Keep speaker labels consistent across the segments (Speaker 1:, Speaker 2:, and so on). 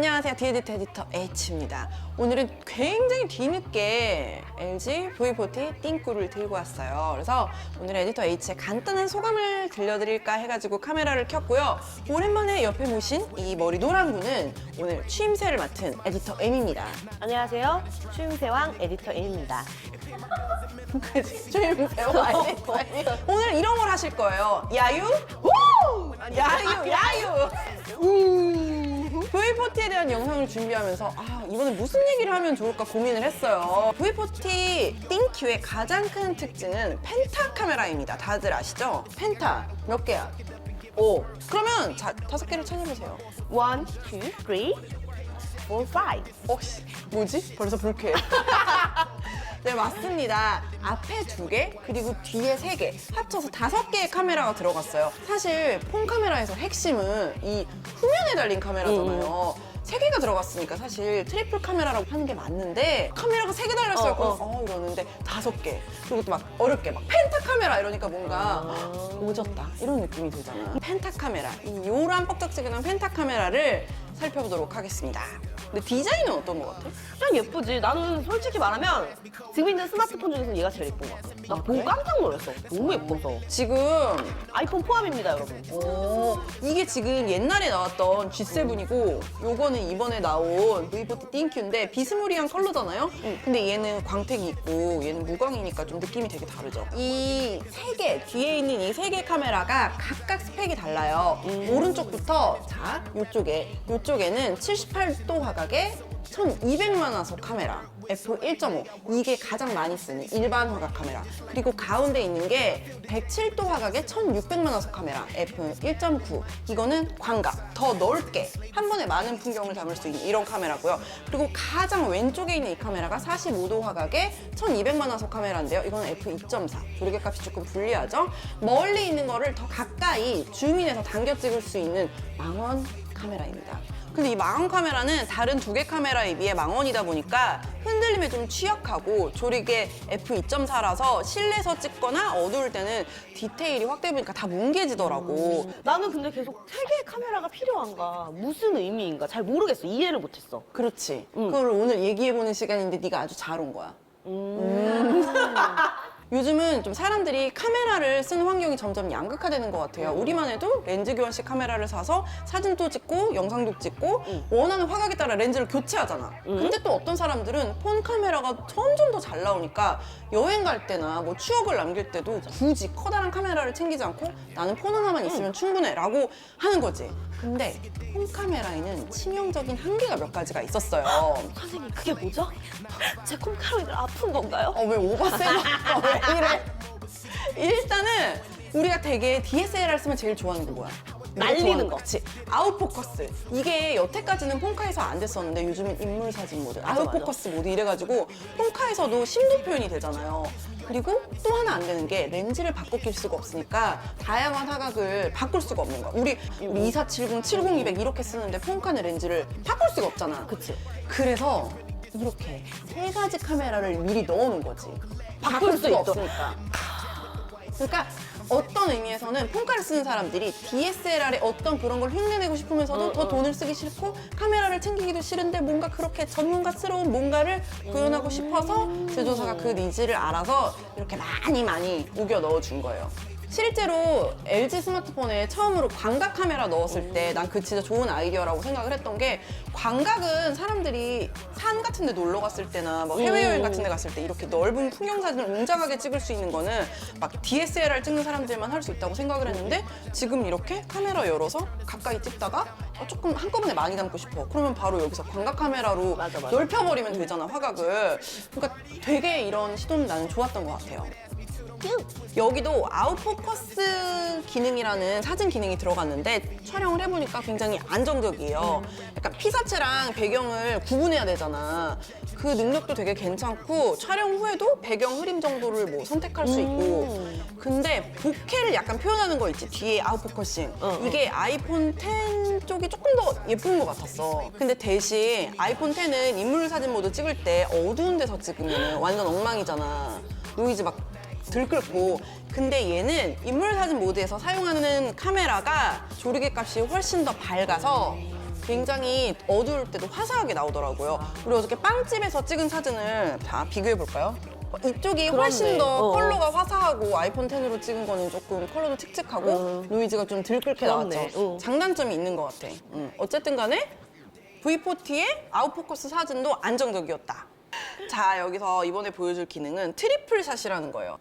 Speaker 1: 안녕하세요. 디에디터 에디터 H입니다. 오늘은 굉장히 뒤늦게 LG V40 띵꾸를 들고 왔어요. 그래서 오늘 에디터 H의 간단한 소감을 들려드릴까 해가지고 카메라를 켰고요. 오랜만에 옆에 모신 이 머리 노란 분은 오늘 취임새를 맡은 에디터 M입니다.
Speaker 2: 안녕하세요. 추임새왕 에디터 A입니다.
Speaker 1: 취임새와 에디터 M. 오늘 이런 걸 하실 거예요. 야유? 우! 야유, 야유! 우! V40에 대한 영상을 준비하면서 아, 이번에 무슨 얘기를 하면 좋을까 고민을 했어요. V40 띵큐의 가장 큰 특징은 펜타 카메라입니다. 다들 아시죠? 펜타 몇 개야? 오. 그러면 자, 다섯 개를 찾아보세요.
Speaker 2: One, two, three, four, five.
Speaker 1: 혹시 뭐지? 벌써 불쾌해. 네 맞습니다. 앞에 두 개, 그리고 뒤에 세 개, 합쳐서 다섯 개의 카메라가 들어갔어요. 사실 폰 카메라에서 핵심은 이 후면에 달린 카메라잖아요. 세 개가 들어갔으니까 사실 트리플 카메라라고 하는 게 맞는데 카메라가 세 개 달렸어요.
Speaker 2: 어,
Speaker 1: 그럼
Speaker 2: 어.
Speaker 1: 어 이러는데 다섯 개 그리고 또 막 어렵게 막 펜타 카메라 이러니까 뭔가 오졌다 이런 느낌이 들잖아. 펜타 카메라 이 요란 뻑적지근한 펜타 카메라를 살펴보도록 하겠습니다. 근데 디자인은 어떤 것 같아?
Speaker 2: 난 예쁘지. 나는 솔직히 말하면 지금 있는 스마트폰 중에서 얘가 제일 예쁜 것 같아. 나 보고 깜짝 놀랐어. 너무 예뻐서.
Speaker 1: 지금
Speaker 2: 아이폰 포함입니다, 여러분.
Speaker 1: 어, 이게 지금 옛날에 나왔던 G7이고 요거는 이번에 나온 V40 띵큐인데 비스무리한 컬러잖아요? 근데 얘는 광택이 있고 얘는 무광이니까 좀 느낌이 되게 다르죠. 이 세 개, 뒤에 있는 이 세 개 카메라가 각각 스펙이 달라요. 오른쪽부터 자, 요쪽에 요쪽에는 78도 화각 의 1200만 화소 카메라 f1.5 이게 가장 많이 쓰는 일반 화각 카메라. 그리고 가운데 있는 게 107도 화각의 1600만 화소 카메라 f1.9 이거는 광각 더 넓게 한 번에 많은 풍경을 담을 수 있는 이런 카메라고요. 그리고 가장 왼쪽에 있는 이 카메라가 45도 화각의 1200만 화소 카메라인데요. 이거는 f2.4 조리개 값이 조금 불리하죠? 멀리 있는 거를 더 가까이 줌인해서 당겨 찍을 수 있는 망원 카메라입니다 근데 이 망원 카메라는 다른 두 개 카메라에 비해 망원이다 보니까 흔들림에 좀 취약하고 조리개 f2.4라서 실내에서 찍거나 어두울 때는 디테일이 확대해보니까 다 뭉개지더라고.
Speaker 2: 나는 근데 계속 세 개의 카메라가 필요한가, 무슨 의미인가 잘 모르겠어. 이해를 못했어.
Speaker 1: 그렇지. 그걸 오늘 얘기해보는 시간인데 네가 아주 잘 온 거야. 음. 요즘은 좀 사람들이 카메라를 쓰는 환경이 점점 양극화되는 것 같아요. 우리만 해도 렌즈 교환식 카메라를 사서 사진도 찍고 영상도 찍고 원하는 화각에 따라 렌즈를 교체하잖아. 근데 또 어떤 사람들은 폰 카메라가 점점 더 잘 나오니까 여행 갈 때나 뭐 추억을 남길 때도 굳이 커다란 카메라를 챙기지 않고 나는 폰 하나만 있으면 충분해 라고 하는 거지. 근데 폰 카메라에는 치명적인 한계가 몇 가지가 있었어요.
Speaker 2: 선생님, 그게 뭐죠? 제 콩카로이들 아픈 건가요?
Speaker 1: 어, 왜 오버세? 어, 왜 이래? 일단은 우리가 되게 DSLR 쓰면 제일 좋아하는 거 뭐야?
Speaker 2: 날리는 거.
Speaker 1: 그치. 아웃포커스. 이게 여태까지는 폰카에서 안 됐었는데 요즘은 인물 사진 모드, 아웃포커스 모드 이래가지고 폰카에서도 심도 표현이 되잖아요. 그리고 또 하나 안 되는 게 렌즈를 바꿔 낄 수가 없으니까 다양한 화각을 바꿀 수가 없는 거야. 우리, 우리 2470, 70200 이렇게 쓰는데 폰카는 렌즈를 바꿀 수가 없잖아.
Speaker 2: 그치.
Speaker 1: 그래서 이렇게 세 가지 카메라를 미리 넣어놓은 거지. 바꿀
Speaker 2: 수
Speaker 1: 수가. 없으니까. 그러니까 어떤 의미에서는 폰카를 쓰는 사람들이 DSLR에 어떤 그런 걸 흉내내고 싶으면서도
Speaker 2: 어,
Speaker 1: 더
Speaker 2: 어.
Speaker 1: 돈을 쓰기 싫고 카메라를 챙기기도 싫은데 뭔가 그렇게 전문가스러운 뭔가를 구현하고 싶어서 제조사가 그 니즈를 알아서 이렇게 많이 많이 우겨 넣어준 거예요. 실제로 LG 스마트폰에 처음으로 광각 카메라 넣었을 때 난 그 진짜 좋은 아이디어라고 생각을 했던 게 광각은 사람들이 산 같은 데 놀러 갔을 때나 뭐 해외여행 같은 데 갔을 때 이렇게 넓은 풍경 사진을 웅장하게 찍을 수 있는 거는 막 DSLR 찍는 사람들만 할 수 있다고 생각을 했는데 지금 이렇게 카메라 열어서 가까이 찍다가 어, 조금 한꺼번에 많이 담고 싶어. 그러면 바로 여기서 광각 카메라로
Speaker 2: 맞아, 맞아.
Speaker 1: 넓혀버리면 되잖아, 화각을. 그러니까 되게 이런 시도는 나는 좋았던 것 같아요. 여기도 아웃포커스 기능이라는 사진 기능이 들어갔는데 촬영을 해보니까 굉장히 안정적이에요. 약간 피사체랑 배경을 구분해야 되잖아. 그 능력도 되게 괜찮고 촬영 후에도 배경 흐림 정도를 뭐 선택할 수 있고. 근데 보케를 약간 표현하는 거 있지. 뒤에 아웃포커싱.
Speaker 2: 어,
Speaker 1: 이게 아이폰 10 쪽이 조금 더 예쁜 것 같았어. 근데 대신 아이폰 10은 인물 사진 모드 찍을 때 어두운 데서 찍으면 완전 엉망이잖아. 노이즈 막 들끓고 근데 얘는 인물 사진 모드에서 사용하는 카메라가 조리개 값이 훨씬 더 밝아서 굉장히 어두울 때도 화사하게 나오더라고요. 그리고 어저께 빵집에서 찍은 사진을 다 비교해 볼까요? 어, 이쪽이 훨씬. 더
Speaker 2: 어.
Speaker 1: 컬러가 화사하고 아이폰 10으로 찍은 거는 조금 컬러도 칙칙하고
Speaker 2: 어.
Speaker 1: 노이즈가 좀 들끓게
Speaker 2: 그렇네.
Speaker 1: 나왔죠.
Speaker 2: 어.
Speaker 1: 장단점이 있는 것 같아. 음. 어쨌든 간에 V40의 아웃포커스 사진도 안정적이었다. 자, 여기서 이번에 보여줄 기능은 트리플 샷이라는 거예요.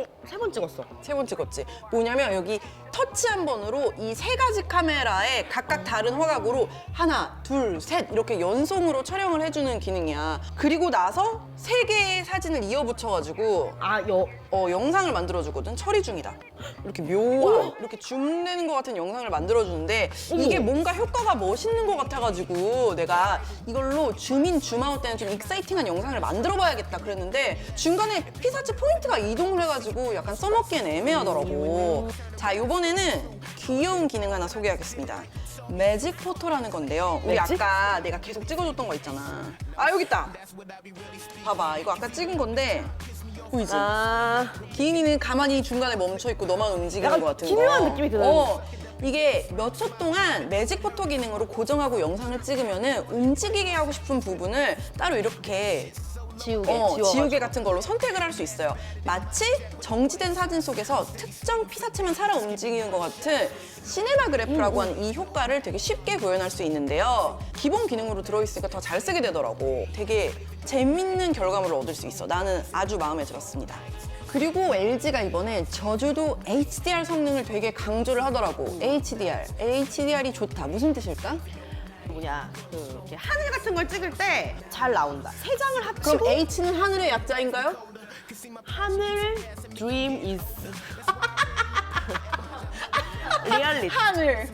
Speaker 2: 어, 세 번 찍었어.
Speaker 1: 세 번 찍었지. 뭐냐면 여기 터치 한 번으로 이 세 가지 카메라에 각각 다른 화각으로 하나, 둘, 셋 이렇게 연속으로 촬영을 해주는 기능이야. 그리고 나서 세 개의 사진을 이어 붙여가지고
Speaker 2: 아, 여,
Speaker 1: 어, 영상을 만들어주거든. 처리 중이다. 이렇게 묘한, 이렇게 줌내는 것 같은 영상을 만들어주는데 이게 뭔가 효과가 멋있는 것 같아가지고 내가 이걸로 줌인, 줌아웃 때는 좀 익사이팅한 영상을 만들어봐야겠다 그랬는데 중간에 피사체 포인트가 이동을 해가지고 약간 써먹기엔 애매하더라고. 자, 요번 에는 귀여운 기능 하나 소개하겠습니다. 매직 포토라는 건데요. 우리
Speaker 2: 매직?
Speaker 1: 아까 내가 계속 찍어줬던 거 있잖아. 아, 여기 있다. 봐봐. 이거 아까 찍은 건데 보이지?
Speaker 2: 아,
Speaker 1: 기인이는 가만히 중간에 멈춰 있고 너만 움직이는
Speaker 2: 약간
Speaker 1: 것 같은
Speaker 2: 기묘한
Speaker 1: 거.
Speaker 2: 느낌이 드는.
Speaker 1: 어, 이게 몇 초 동안 매직 포토 기능으로 고정하고 영상을 찍으면은 움직이게 하고 싶은 부분을 따로 이렇게
Speaker 2: 지우개,
Speaker 1: 어,
Speaker 2: 지워가지고.
Speaker 1: 지우개 같은 걸로 선택을 할 수 있어요. 마치 정지된 사진 속에서 특정 피사체만 살아 움직이는 것 같은 시네마 그래프라고 하는 이 효과를 되게 쉽게 구현할 수 있는데요. 기본 기능으로 들어있으니까 더 잘 쓰게 되더라고. 되게 재밌는 결과물을 얻을 수 있어. 나는 아주 마음에 들었습니다. 그리고 LG가 이번에 저주도 HDR 성능을 되게 강조를 하더라고. HDR. HDR이 좋다. 무슨 뜻일까?
Speaker 2: 뭐냐, 그, 이렇게 하늘 같은 걸 찍을 때 잘 나온다. 세 장을
Speaker 1: 그럼
Speaker 2: 합치고
Speaker 1: H는 하늘의 약자인가요?
Speaker 2: 하늘 dream is reality.
Speaker 1: 하늘.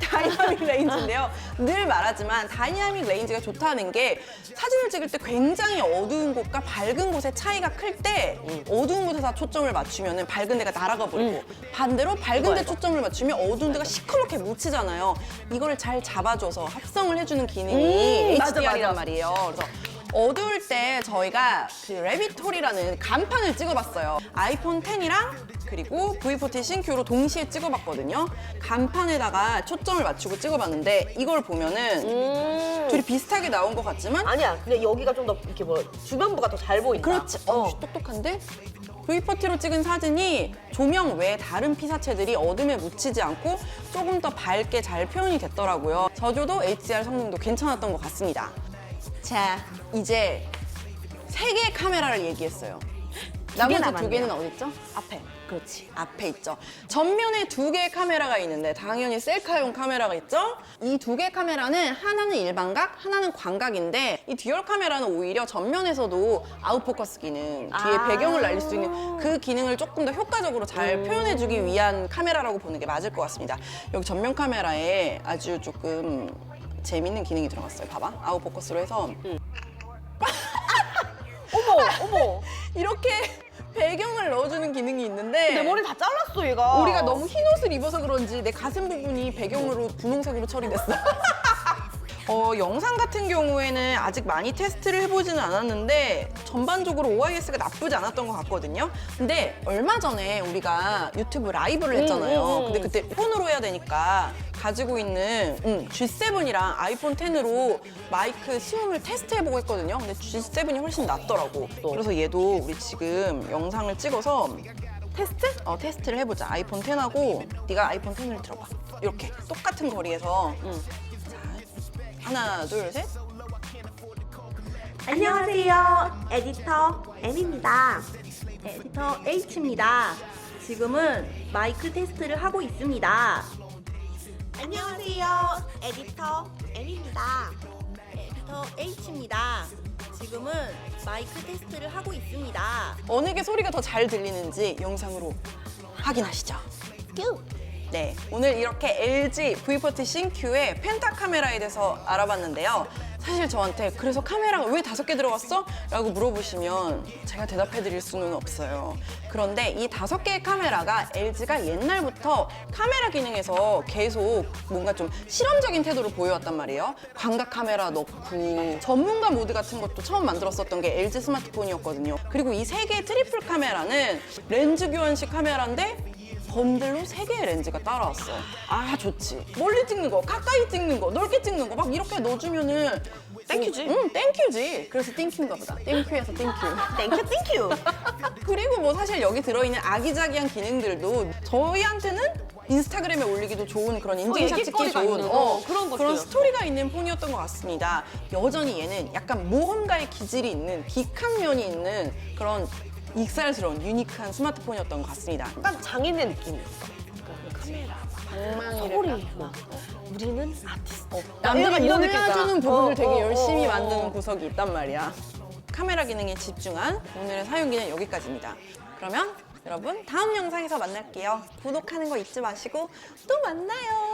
Speaker 1: 다이나믹 레인지인데요. 늘 말하지만 다이나믹 레인지가 좋다는 게 사진을 찍을 때 굉장히 어두운 곳과 밝은 곳의 차이가 클 때 어두운 곳에다 초점을 맞추면 밝은 데가 날아가 버리고 반대로 밝은 데. 초점을 맞추면 어두운 데가 시커멓게 묻히잖아요. 이거를 잘 잡아줘서 합성을 해주는 기능이
Speaker 2: 음,
Speaker 1: HDR이란. 말이에요. 그래서 어두울 때 저희가 그 레비톨이라는 간판을 찍어봤어요. 아이폰 10이랑 그리고 V40 신큐로 동시에 찍어봤거든요. 간판에다가 초점을 맞추고 찍어봤는데 이걸 보면은
Speaker 2: 음.
Speaker 1: 둘이 비슷하게 나온 것 같지만
Speaker 2: 아니야, 근데 여기가 좀 더 이렇게 뭐 주변부가 더 잘 보인다.
Speaker 1: 그렇지. 어, 똑똑한데? V40로 찍은 사진이 조명 외에 다른 피사체들이 어둠에 묻히지 않고 조금 더 밝게 잘 표현이 됐더라고요. 저조도 HDR 성능도 괜찮았던 것 같습니다. 자, 이제 세 개의 카메라를 얘기했어요. 나머지 두
Speaker 2: 남았네요.
Speaker 1: 개는 어디 있죠? 앞에. 그렇지. 앞에 있죠. 전면에 두 개의 카메라가 있는데 당연히 셀카용 카메라가 있죠. 이 두 개의 카메라는 하나는 일반각, 하나는 광각인데 이 듀얼 카메라는 오히려 전면에서도 아웃포커스 기능, 뒤에
Speaker 2: 아.
Speaker 1: 배경을 날릴 수 있는 그 기능을 조금 더 효과적으로 잘 표현해주기 위한 카메라라고 보는 게 맞을 것 같습니다. 여기 전면 카메라에 아주 조금 재밌는 기능이 들어갔어요. 봐봐. 아웃 포커스로 해서
Speaker 2: 어머, 어머.
Speaker 1: 이렇게 배경을 넣어주는 기능이 있는데
Speaker 2: 내 머리 다 잘랐어, 얘가.
Speaker 1: 우리가 너무 흰 옷을 입어서 그런지 내 가슴 부분이 배경으로 분홍색으로 처리됐어. 어, 영상 같은 경우에는 아직 많이 테스트를 해보지는 않았는데 전반적으로 OIS가 나쁘지 않았던 것 같거든요. 근데 얼마 전에 우리가 유튜브 라이브를 했잖아요.
Speaker 2: 음, 음, 음.
Speaker 1: 근데 그때 폰으로 해야 되니까 가지고 있는 음, G7이랑 아이폰 10으로 마이크 시음을 테스트해보고 했거든요. 근데 G7이 훨씬 낫더라고.
Speaker 2: 또.
Speaker 1: 그래서 얘도 우리 지금 영상을 찍어서 테스트? 어, 테스트를 해보자. 아이폰 10하고 네가 아이폰 10을 들어봐. 이렇게 똑같은 거리에서 자, 하나, 둘, 셋.
Speaker 3: 안녕하세요. 에디터 M입니다. 에디터 H입니다. 지금은 마이크 테스트를 하고 있습니다. 안녕하세요. 에디터 M입니다. 에디터 H입니다. 지금은 마이크 테스트를 하고 있습니다.
Speaker 1: 어느 게 소리가 더 잘 들리는지 영상으로 확인하시죠.
Speaker 3: 큐!
Speaker 1: 네, 오늘 이렇게 LG V40 신큐의 펜타 카메라에 대해서 알아봤는데요. 사실 저한테 그래서 카메라가 왜 다섯 개 들어갔어? 라고 물어보시면 제가 대답해 드릴 수는 없어요. 그런데 이 다섯 개의 카메라가 LG가 옛날부터 카메라 기능에서 계속 뭔가 좀 실험적인 태도를 보여왔단 말이에요. 광각 카메라 넣고 전문가 모드 같은 것도 처음 만들었었던 게 LG 스마트폰이었거든요. 그리고 이 세 개의 트리플 카메라는 렌즈 교환식 카메라인데 번들로 세 개의 렌즈가 따라왔어. 아 좋지. 멀리 찍는 거, 가까이 찍는 거, 넓게 찍는 거 막 이렇게 넣어주면은
Speaker 2: 땡큐지.
Speaker 1: 응, 땡큐지. 그래서 땡큐인가 보다. 땡큐에서 땡큐.
Speaker 2: 땡큐 땡큐.
Speaker 1: 그리고 뭐 사실 여기 들어있는 아기자기한 기능들도 저희한테는 인스타그램에 올리기도 좋은 그런 인증샷 찍기
Speaker 2: 얘기거리가
Speaker 1: 좋은
Speaker 2: 있는, 어, 그런 것들이었어.
Speaker 1: 스토리가 있는 폰이었던 것 같습니다. 여전히 얘는 약간 모험가의 기질이 있는 기칸 면이 있는 그런 익살스러운 유니크한 스마트폰이었던 것 같습니다.
Speaker 2: 약간 장인의 느낌이 있어. 카메라, 소리, 막 우리는 아티스트. 약간 이런 느낌
Speaker 1: 몰라주는
Speaker 2: 있잖아.
Speaker 1: 부분을
Speaker 2: 어,
Speaker 1: 되게
Speaker 2: 어,
Speaker 1: 열심히
Speaker 2: 어, 어.
Speaker 1: 만드는 구석이 있단 말이야. 카메라 기능에 집중한 오늘의 사용기는 여기까지입니다. 그러면 여러분 다음 영상에서 만날게요. 구독하는 거 잊지 마시고 또 만나요.